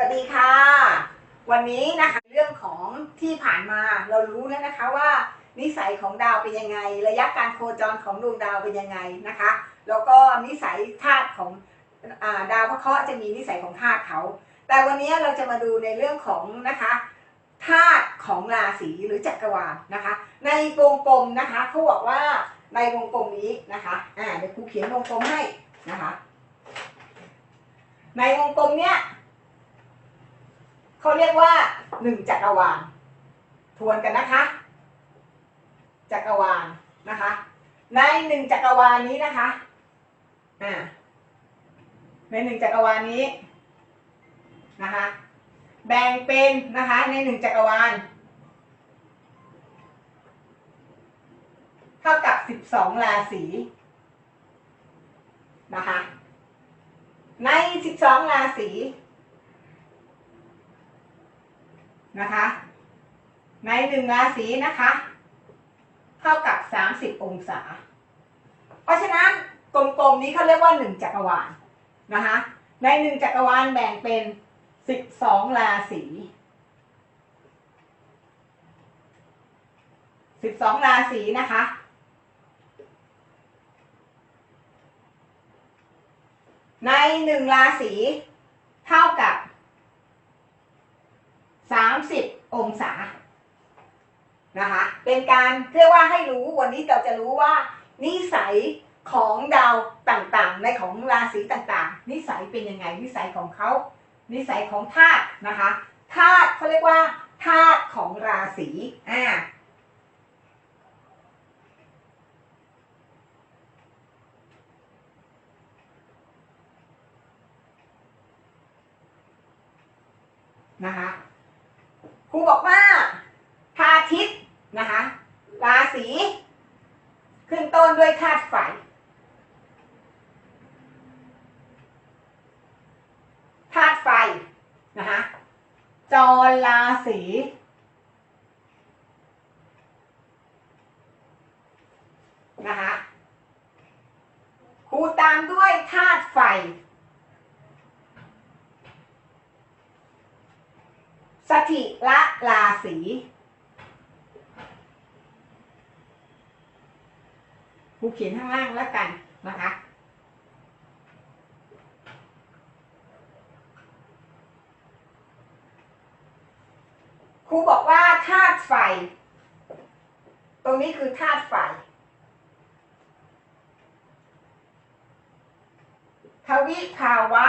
สวัสดีค่ะ วันนี้นะคะเรื่องของที่ผ่านมาเรารู้แล้วนะคะว่านิสัยของดาวเป็นยังไง ระยะการโคจรของดวงดาวเป็นยังไงนะคะ แล้วก็นิสัยธาตุของอาดาวพระเคราะห์จะมีนิสัยของธาตุเขา แต่วันนี้เราจะมาดูในเรื่องของนะคะธาตุของราศีหรือจักรวาลนะคะ ในวงกลมนะคะเขาบอกว่าในวงกลมนี้นะคะอ่าเดี๋ยวครูเขียนวงกลมให้นะคะ ในวงกลมเนี้ย เขาเรียกว่าหนึ่งจักรวาล ทวนกันนะคะ จักรวาลนะคะ ในหนึ่งจักรวาลนี้นะคะอ่าในหนึ่งจักรวาลนี้นะคะ แบ่งเป็นนะคะในหนึ่งจักรวาล เท่ากับสิบสองราศีนะคะ ในสิบสองราศี นะคะ ในหนึ่งราศีนะคะ เท่ากับสามสิบองศา เพราะฉะนั้นกลมๆนี้เขาเรียกว่าหนึ่งจักรวาลนะคะ ในหนึ่งจักรวาลแบ่งเป็นสิบสองราศีสิบสองราศีนะคะในหนึ่งราศีเท่ากับ สามสิบองศานะคะ เป็นการเรียกว่าให้รู้วันนี้เราจะรู้ว่า นิสัยของดาวต่างๆ ในของราศีต่างๆ นิสัยเป็นยังไง นิสัยของเขา นิสัยของธาตุนะคะธาตุเขาเรียกว่าธาตุของราศีอ่านะคะ รูบอกว่าพาทิตนะคะราศีขึ้นต้นด้วยธาตุไฟ ธาตุไฟนะคะจรราศีนะคะครูตามด้วยธาตุไฟ สถิละราศีครูเขียนข้างล่างแล้วกันนะคะ ครูบอกว่าธาตุไฟ ตรงนี้คือธาตุไฟทวิภาวะ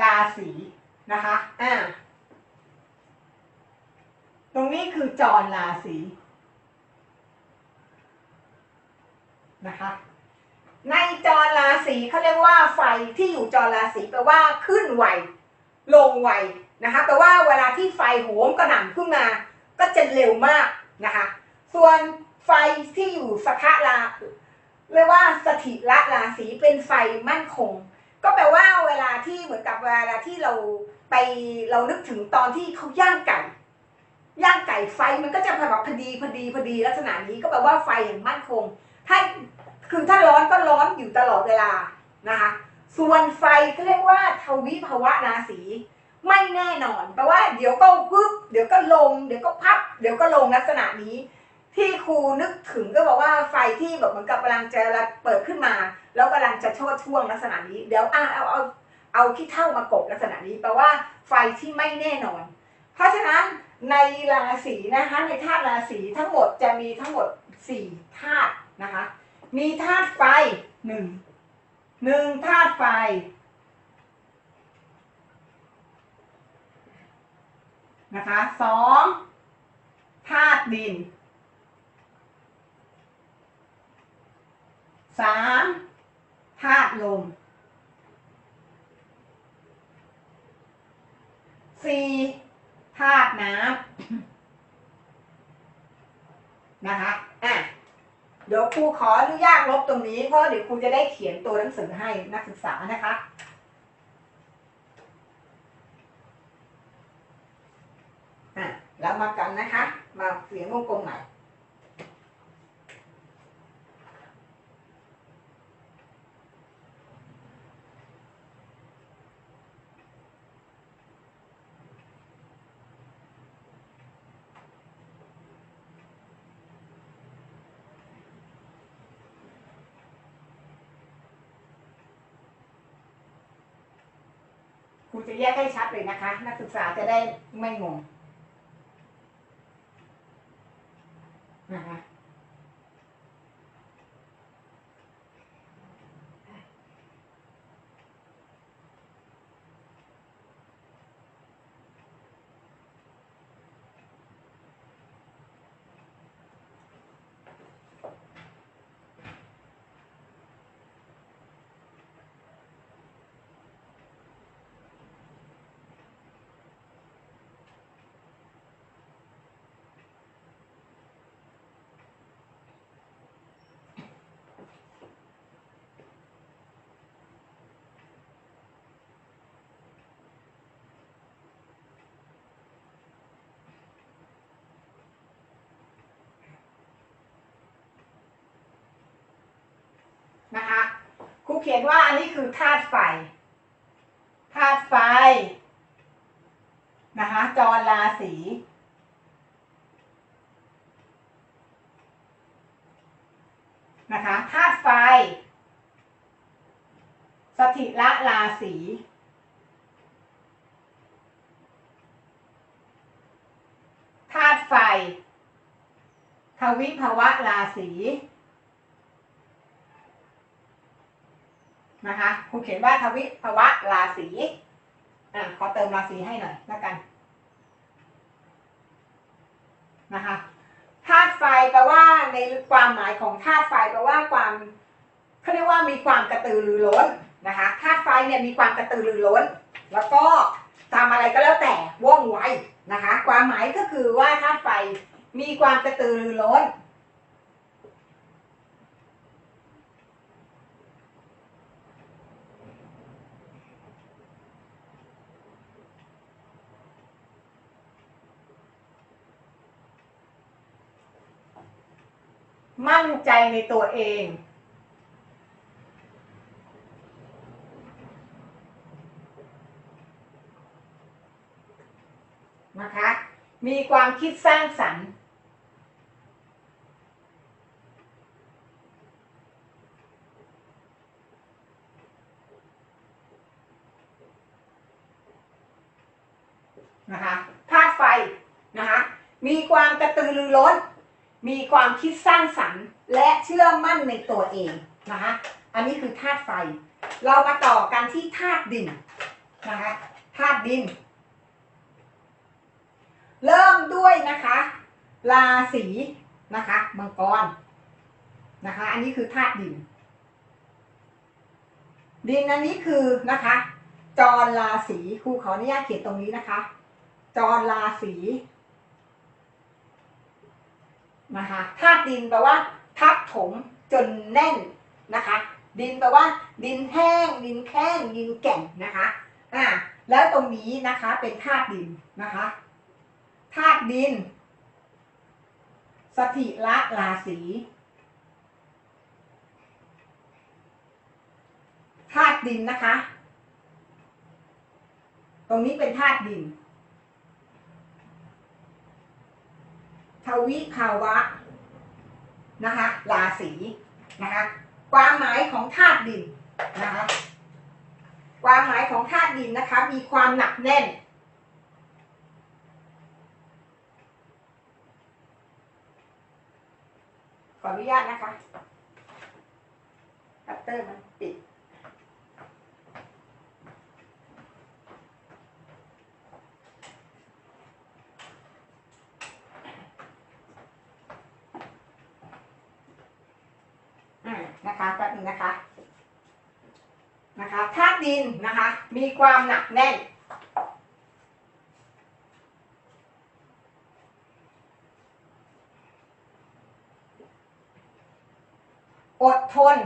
ราศี นะคะอ่าตรงนี้คือจรราศีนะคะในจรราศีเขาเรียกว่าไฟที่อยู่จรราศีแปลว่าขึ้นไวลงไวนะคะแปลว่าเวลาที่ไฟโหมกระหน่ำขึ้นมา ก็จะเร็วมากนะคะ ส่วนไฟที่อยู่สคะราเรียกว่าสถิละราศีเป็นไฟมั่นคง ก็แปลว่าเวลาที่เหมือนกับเวลาที่เราไปเรานึกถึงตอนที่เขาย่างไก่ย่างไก่ไฟมันก็จะแบบพอดีพอดีพอดีลักษณะนี้ก็แปลว่าไฟอย่างมั่นคง ถ้าคือถ้าร้อนก็ร้อนอยู่ตลอดเวลานะคะ ส่วนไฟก็เรียกว่าทวิภาวะราศีไม่แน่นอนแปลว่าเดี๋ยวก็ปึ๊บเดี๋ยวก็ลง เดี๋ยวก็พับ เดี๋ยวก็ลงลักษณะนี้ ที่ครูนึกถึงก็บอกว่าไฟที่แบบเหมือนกับกำลังจะเปิดขึ้นมา แล้วกำลังจะโชดช่วงลักษณะนี้ เดี๋ยวอะเอาเอาเอาขี้เท่ามากบลักษณะนี้แปลว่าไฟที่ไม่แน่นอน เพราะฉะนั้นในราศีนะคะ ในธาตุราศีทั้งหมดจะมีทั้งหมดสี่ธาตุนะคะ มีธาตุไฟหนึ่งหนึ่งธาตุไฟนะคะสองธาตุดินสาม ธาตุลมสี่ธาตุน้ำนะคะอะเดี๋ยวครูขออนุญาตลบตรงนี้เพราะเดี๋ยวครูจะได้เขียนตัวหนังสือให้นักศึกษานะคะอะแล้วมากันนะคะ มาเขียนวงกลมให ม่รูจะแยกให้ชัดเลยนะคะ นักศึกษาจะได้ไม่งงนะคะ นะคะครู เขียนว่าอันนี้คือธาตุไฟธาตุไฟนะคะจรราศีนะคะธาตุไฟ สถิละราศีธาตุไฟ ทวิภวะราศี นะคะครูเขียนว่าทวิภวะราศีอะขอเติมราศีให้หน่อยแล้วกันนะคะธาตุไฟแปลว่าในความหมายของธาตุไฟแปลว่าความเขาเรียกว่ามีความกระตือรือร้นนะคะธาตุไฟเนี่ยมีความกระตือรือร้น แล้วก็ทำอะไรก็แล้วแต่ว่องไวนะคะ ความหมายก็คือว่าธาตุไฟมีความกระตือรือร้น มั่นใจในตัวเอง นะคะ มีความคิดสร้างสรรค์ นะคะธาตุไฟ นะคะ มีความกระตือรือร้น มีความคิดสร้างสรรค์ และเชื่อมั่นในตัวเองนะคะอันนี้คือธาตุไฟ เรามาต่อกันที่ธาตุดินนะคะธาตุดิน เริ่มด้วยนะคะ ราศีนะคะมังกรนะคะ อันนี้คือธาตุดิน ดินอันนี้คือนะคะ จรราศีครูขออนุญาตเขียนตรงนี้นะคะ จรราศี นะคะธาตุดินแปลว่าทับถมจนแน่นนะคะ ดินแปลว่า ดินแห้ง ดินแข้งดินแก่งนะคะอ่าแล้วตรงนี้นะคะเป็นธาตุดินนะคะธาตุดิน สถิละราศีธาตุดินนะคะ ตรงนี้เป็นธาตุดิน ทวิภาวะนะคะราศีนะคะความหมายของธาตุดินนะคะความหมายของธาตุดินนะคะ มีความหนักแน่น ขออนุญาตนะคะ คัตเตอร์มันปิด อ่า นะคะแป๊บนึงนะคะนะคะธาตุดินนะคะ มีความหนักแน่น อดทน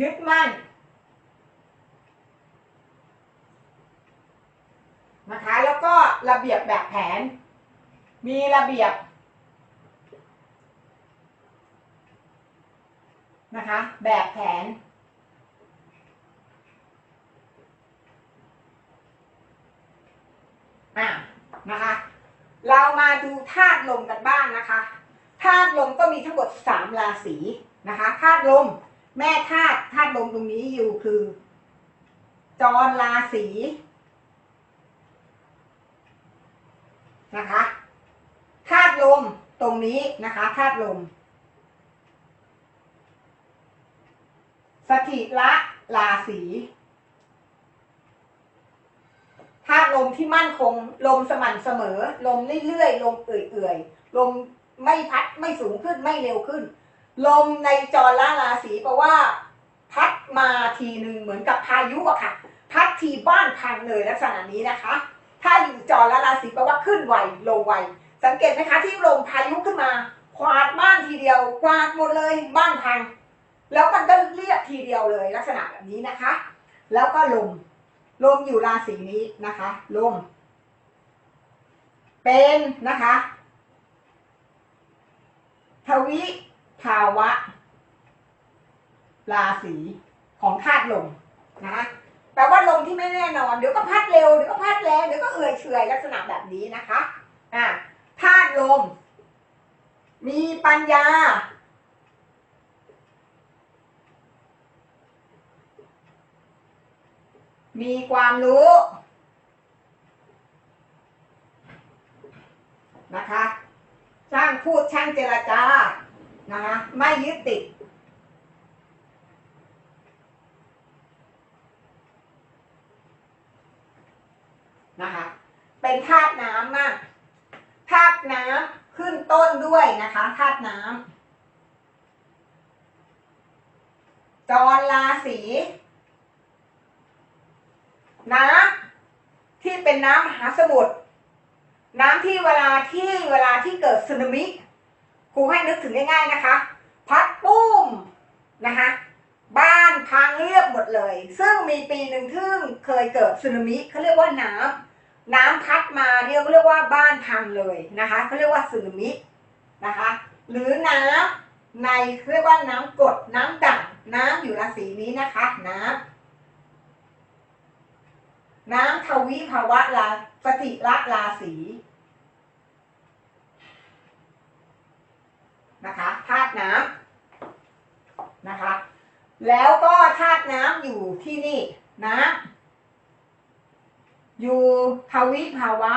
ยึดมั่นนะคะ แล้วก็ระเบียบแบบแผน มีระเบียบ นะคะ แบบแผน อะนะคะ เรามาดูธาตุลมกันบ้างนะคะ ธาตุลมก็มีทั้งหมด3ราศีนะคะ ธาตุลม แม่ธาตุ ธาตุลมตรงนี้อยู่คือ จรราศีนะคะ ธาตุลมตรงนี้นะคะ ธาตุลม สถิละราศีธาตุลมที่มั่นคง ลมสม่ำเสมอ ลมเรื่อยๆลมเอื่อยๆลมไม่พัดไม่สูงขึ้นไม่เร็วขึ้น ลมในจรละราศีแปลว่า พัดมาทีหนึ่งเหมือนกับพายุอะค่ะ พัดทีบ้านพังเลยลักษณะนี้นะคะ ถ้าอยู่จรละราศีแปลว่าขึ้นไวลงไวสังเกตไหมคะที่ลมพายุขึ้นมา ควาดบ้านทีเดียวควาดหมดเลยบ้านพัง แล้วมันก็เรียบทีเดียวเลยลักษณะแบบนี้นะคะ แล้วก็ลม ลมอยู่ราศีนี้นะคะ ลม เป็นนะคะ ทวิภาวะ ราศีของธาตุลมนะคะแปลว่าลมที่ไม่แน่นอน เดี๋ยวก็พัดเร็ว เดี๋ยวก็พัดแรง เดี๋ยวก็เอื่อยเฉยลักษณะแบบนี้นะคะ อ่าธาตุลม มีปัญญา มีความรู้ นะคะ ช่างพูดช่างเจรจา นะคะ ไม่ยึดติด นะคะ เป็นธาตุน้ำมากธาตุน้ำขึ้นต้นด้วยนะคะธาตุน้ำจรราศี น้ำที่เป็นน้ำมหาสมุทรน้ำที่เวลาที่เวลาที่เกิดสึนามิครูให้นึกถึงง่าย ๆนะคะ พัดปุ้มนะคะบ้านพังเรียบหมดเลย ซึ่งมีปีหนึ่งที่เคยเกิดสึนามิเขาเรียกว่าน้ำน้ำพัดมาเรียกเรียกว่าบ้านพังเลยนะคะเขาเรียกว่าสึนามินะคะ หรือน้ำในเรียกว่าน้ำกดน้ำด่างน้ำอยู่ราศีนี้นะคะ น้ำ น้ำทวิภาวะราสติละราศีนะคะธาตุน้ำนะคะ แล้วก็ธาตุน้ำอยู่ที่นี่น้ำอยู่ทวิภาวะ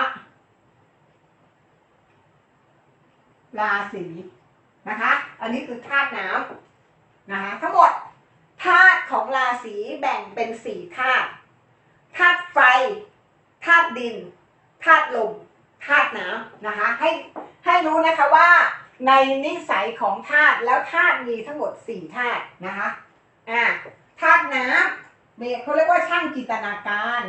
ราศีนะคะ อันนี้คือธาตุน้ำนะคะทั้งหมดธาตุของราศีแบ่งเป็นสี่ธาตุาตุดินธาตุลมธาตุน้ำนะคะ ให้ให้รู้นะคะว่าในนิสัยของธาตุแล้วธาตุมีทั้งหมดสี่ธาตุนะคะอ่าธาตุน้ำเนี่ยเขาเรียกว่าช่างจินตนาการ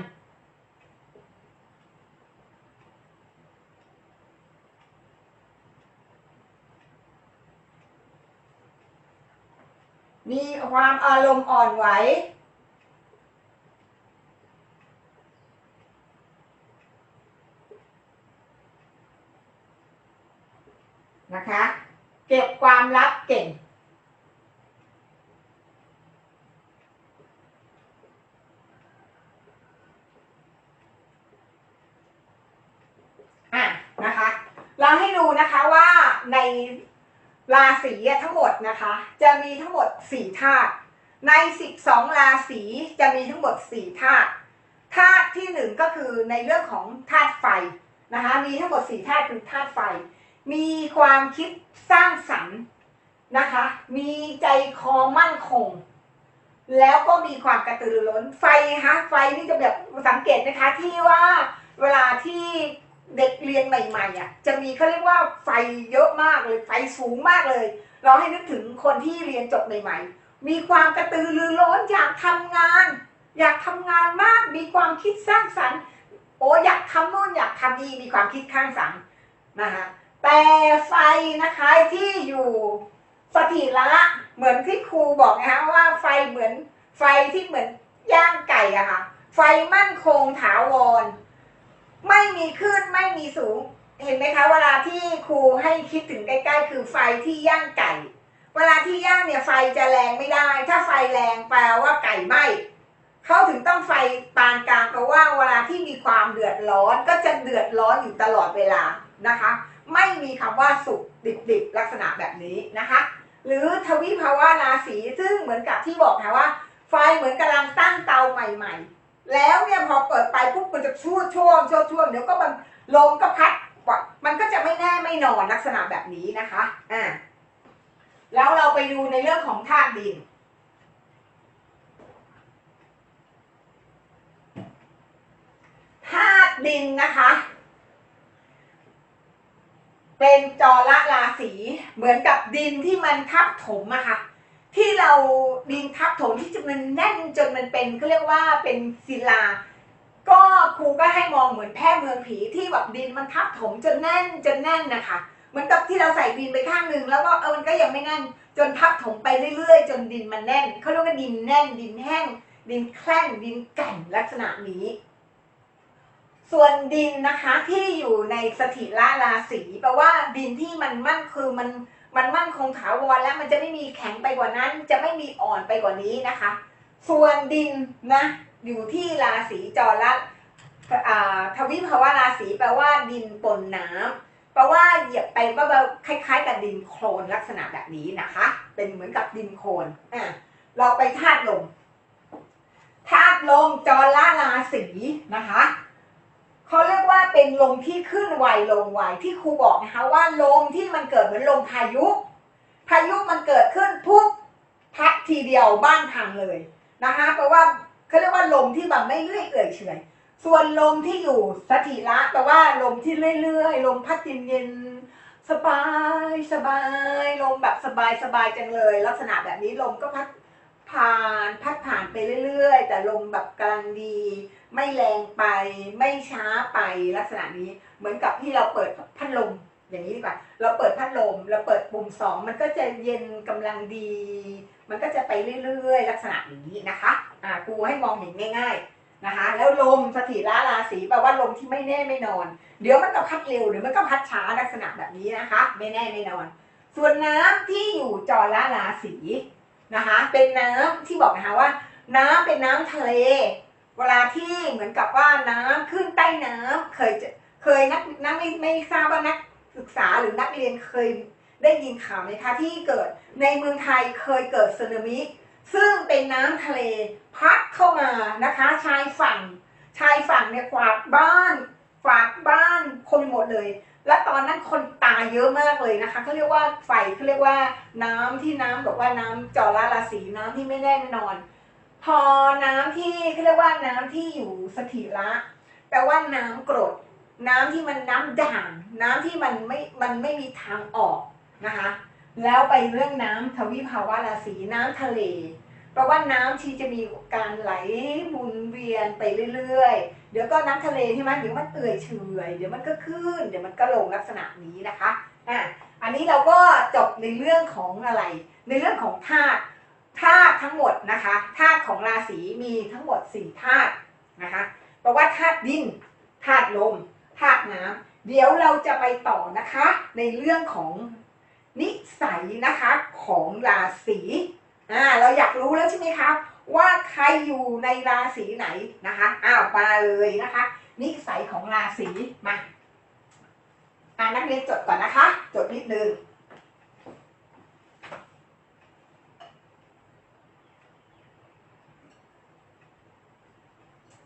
มีความอารมณ์อ่อนไหว นะคะ เก็บความลับเก่ง อะนะคะ เราให้ดูนะคะว่าในราศีทั้งหมดนะคะ จะมีทั้งหมดสี่ธาตุในสิบสองราศีจะมีทั้งหมดสี่ธาตุธาตุที่หนึ่งก็คือในเรื่องของธาตุไฟนะคะ มีทั้งหมดสี่ธาตุคือธาตุไฟ มีความคิดสร้างสรรค์นะคะ มีใจคอมั่นคง แล้วก็มีความกระตือรือร้น ไฟนะคะไฟนี่จะแบบสังเกตนะคะที่ว่าเวลาที่เด็กเรียนใหม่ๆอะจะมีเขาเรียกว่าไฟเยอะมากเลยไฟสูงมากเลย เราให้นึกถึงคนที่เรียนจบใหม่ ๆ มีความกระตือรือร้นอยากทำงาน อยากทำงานมากมีความคิดสร้างสรรค์ โอ้อยากทำโน่นอยากทำนี่มีความคิดข้างสรรค์นะคะ แต่ไฟนะคะที่อยู่สถิระเหมือนที่ครูบอกนะคะว่าไฟเหมือนไฟที่เหมือนย่างไก่อะค่ะ ไฟมั่นคงถาวร ไม่มีขึ้นไม่มีสูง เห็นไหมคะ เวลาที่ครูให้คิดถึงใกล้ๆ คือไฟที่ย่างไก่ เวลาที่ย่างเนี่ยไฟจะแรงไม่ได้ ถ้าไฟแรงแปลว่าไก่ไหม้เขาถึงต้องไฟปานกลางเพราะว่าเวลาที่มีความเดือดร้อนก็จะเดือดร้อนอยู่ตลอดเวลานะคะ ไม่มีคำว่าสุกดิบๆลักษณะแบบนี้นะคะ หรือทวิภาวะราศีซึ่งเหมือนกับที่บอกนะว่า ไฟเหมือนกำลังตั้งเตาใหม่ ๆ แล้วเนี่ยพอเปิดไปปุ๊บมันจะช่วช่วงช่วช่วงเดี๋ยวก็มันลมก็พัดมันก็จะไม่แน่ไม่นอนลักษณะแบบนี้นะคะอ่าแล้วเราไปดูในเรื่องของธาตุดินธาตุดินนะคะ เป็นจอละราศีเหมือนกับดินที่มันทับถมอะค่ะ ที่เราดินทับถมที่จะมันแน่นจนมันเป็นเขาเรียกว่าเป็นศิลา ก็ครูก็ให้มองเหมือนแพร่เมืองผีที่แบบดินมันทับถมจนแน่นจนแน่นนะคะเหมือนกับที่เราใส่ดินไปข้างหนึ่งแล้วก็เออมันก็ยังไม่แน่น จนทับถมไปเรื่อย ๆ จนดินมันแน่นเขาเรียกว่าดินแน่นดินแห้ง ดินแคล่งดินแก่นลักษณะนี้ ส่วนดินนะคะที่อยู่ในสถิระราศีแปลว่าดินที่มันมั่นคือมันมันมั่นคงถาวรแล้วมันจะไม่มีแข็งไปกว่านั้น จะไม่มีอ่อนไปกว่านี้นะคะ ส่วนดินนะอยู่ที่ราศีจรอ่าทวิภาวะราศีแปลว่าดินปนน้ำแปลว่าเหยียบไปก็แบบคล้ายๆกับดินโคลนลักษณะแบบนี้นะคะ เป็นเหมือนกับดินโคลนอะเราไปธาตุลมธาตุลมจรราศีนะคะ เขาเรียกว่าเป็นลมที่ขึ้นไวลงไวที่ครูบอกนะคะว่าลมที่มันเกิดเหมือนลมพายุ พายุมันเกิดขึ้นปุ๊บพัดทีเดียวบ้านพังเลยนะคะแปลว่าเขาเรียกว่าลมที่แบบไม่เรื่อยเอื่อยเฉยส่วนลมที่อยู่สถิระแปลว่าลมที่เรื่อยๆลมพัดเย็นๆสบายสบายลมแบบสบายสบายจังเลย ลักษณะแบบนี้ลมก็พัดผ่านพัดผ่านไปเรื่อยๆ แต่ลมแบบกำลังดี ไม่แรงไปไม่ช้าไปลักษณะนี้ เหมือนกับที่เราเปิดพัดลมอย่างนี้ดีกว่า เราเปิดพัดลม เราเปิดปุ่มสองมันก็จะเย็นกำลังดี มันก็จะไปเรื่อยๆ ลักษณะนี้นะคะอ่ากูให้มองเห็นง่าย ๆนะคะ แล้วลมสถิระราศีแปลว่าลมที่ไม่แน่ไม่นอน เดี๋ยวมันก็พัดเร็วเดี๋ยวมันก็พัดช้าลักษณะแบบนี้นะคะ ไม่แน่ไม่นอน ส่วนน้ำที่อยู่จอละราศีนะคะ เป็นน้ำที่บอกนะคะว่า น้ำเป็นน้ำทะเล เวลาที่เหมือนกับว่าน้ำขึ้นใต้น้ำเคยเคยนักนักไม่ไม่ทราบว่านักศึกษาหรือนักเรียนเคยได้ยินข่าวไหมคะที่เกิดในเมืองไทยเคยเกิดสึนามิซึ่งเป็นน้ำทะเลพัดเข้ามานะคะ ชายฝั่ง ชายฝั่งเนี่ยกวาดบ้านกวาดบ้านคนหมดเลย และตอนนั้นคนตายเยอะมากเลยนะคะเขาเรียกว่าไฟเขาเรียกว่าน้ำที่น้ำบอกว่าน้ำจอระราศีน้ำที่ไม่แน่นอน พอน้ำที่เขาเรียกว่าน้ำที่อยู่สถิระแปลว่าน้ำกรด น้ำที่มันน้ำด่างน้ำที่มันไม่มันไม่มีทางออกนะคะ แล้วไปเรื่องน้ำทวิภาวะราศีน้ำทะเลแปลว่าน้ำที่จะมีการไหลหมุนเวียนไปเรื่อยๆ เดี๋ยวก็น้ำทะเลใช่ไหมเดี๋ยวมันเอื่อยเฉยเดี๋ยวมันก็ขึ้น เดี๋ยวมันก็ลงลักษณะนี้นะคะอะอันนี้เราก็จบในเรื่องของอะไร ในเรื่องของธาตุ ธาตุทั้งหมดนะคะธาตุของราศีมีทั้งหมดสี่ธาตุนะคะแปลว่าธาตุดินธาตุลมธาตุน้ำเดี๋ยวเราจะไปต่อนะคะ ในเรื่องของนิสัยนะคะของราศีอ่าเราอยากรู้แล้วใช่ไหมคะว่าใครอยู่ในราศีไหนนะคะอ้าวมาเลยนะคะ นิสัยของราศีมาอ่านักเรียนจดก่อนนะคะ จดนิดนึง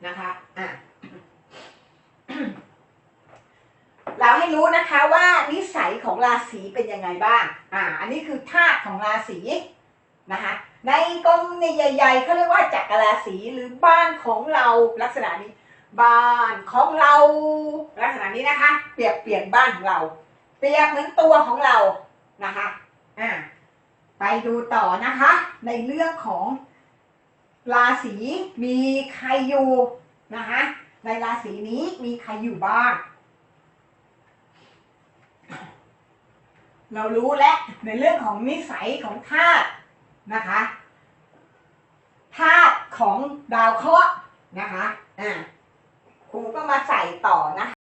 นะคะอะเราให้รู้นะคะว่านิสัยของราศีเป็นยังไงบ้าง อ่า อันนี้คือธาตุของราศีนะคะ ในกลมในใหญ่ๆเขาเรียกว่าจักรราศีหรือบ้านของเราลักษณะนี้ บ้านของเราลักษณะนี้นะคะ เปรียบเปลี่ยนบ้านของเรา เปรียบเหมือนตัวของเรานะคะ อ่า ไปดูต่อนะคะ ในเรื่องของ ราศีมีใครอยู่นะคะในราศีนี้มีใครอยู่บ้าง เรารู้แล้วในเรื่องของนิสัยของธาตุนะคะธาตุของดาวเคราะห์นะคะอ่าครูก็มาใส่ต่อนะคะ